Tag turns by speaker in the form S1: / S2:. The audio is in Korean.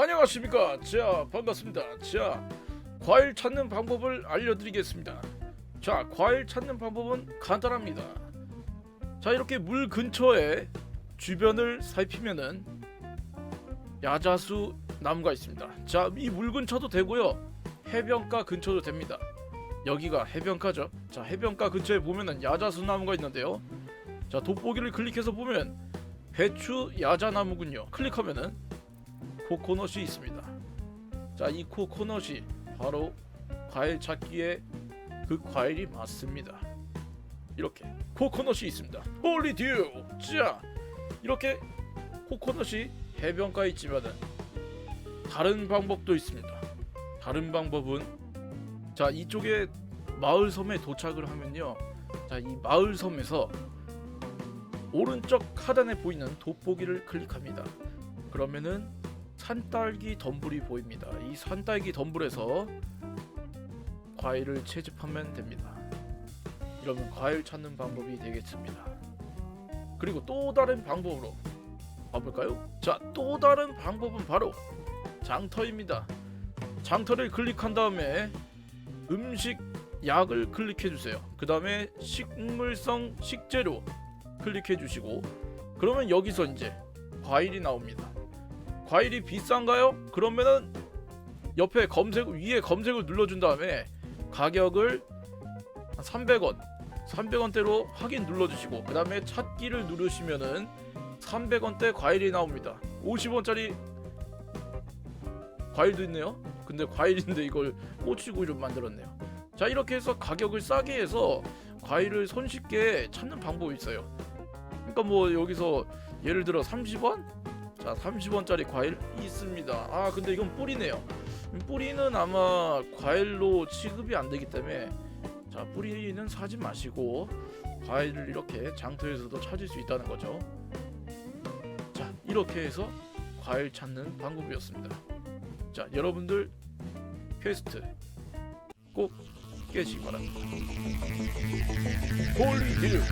S1: 안녕하십니까. 자, 반갑습니다. 자, 과일 찾는 방법을 알려드리겠습니다. 자, 과일 찾는 방법은 간단합니다. 자, 이렇게 물 근처에 주변을 살피면은 야자수 나무가 있습니다. 자, 이 물 근처도 되고요. 해변가 근처도 됩니다. 여기가 해변가죠. 자, 해변가 근처에 보면은 야자수 나무가 있는데요. 자, 돋보기를 클릭해서 보면 배추 야자나무군요. 클릭하면은 코코넛이 있습니다. 자, 이 코코넛이 바로 과일 찾기에 그 과일이 맞습니다. 이렇게 코코넛이 있습니다. 홀리듀. 자, 이렇게 코코넛이 해변가에 있지만은 다른 방법도 있습니다. 다른 방법은 자, 이쪽에 마을 섬에 도착을 하면요. 자, 이 마을 섬에서 오른쪽 하단에 보이는 돋보기를 클릭합니다. 그러면은 산딸기 덤불이 보입니다. 이 산딸기 덤불에서 과일을 채집하면 됩니다. 이러면 과일 찾는 방법이 되겠습니다. 그리고 또 다른 방법으로 가볼까요? 자, 또 다른 방법은 바로 장터입니다. 장터를 클릭한 다음에 음식 약을 클릭해 주세요. 그 다음에 식물성 식재료 클릭해 주시고 그러면 여기서 이제 과일이 나옵니다. 과일이 비싼가요? 그러면은 옆에 검색 위에 검색을 눌러준 다음에 가격을 300원 300원대로 확인 눌러주시고 그 다음에 찾기를 누르시면은 300원대 과일이 나옵니다 50원짜리 과일도 있네요 근데 과일인데 이걸 꼬치구이로 만들었네요 자 이렇게 해서 가격을 싸게 해서 과일을 손쉽게 찾는 방법이 있어요 그러니까 뭐 여기서 예를 들어 30원? 자 30원짜리 과일 있습니다. 아 근데 이건 뿌리네요. 뿌리는 아마 과일로 취급이 안 되기 때문에 자 뿌리는 사지 마시고 과일을 이렇게 장터에서도 찾을 수 있다는 거죠. 자 이렇게 해서 과일 찾는 방법이었습니다. 자 여러분들 퀘스트 꼭 깨시기 바랍니다. 홀리딜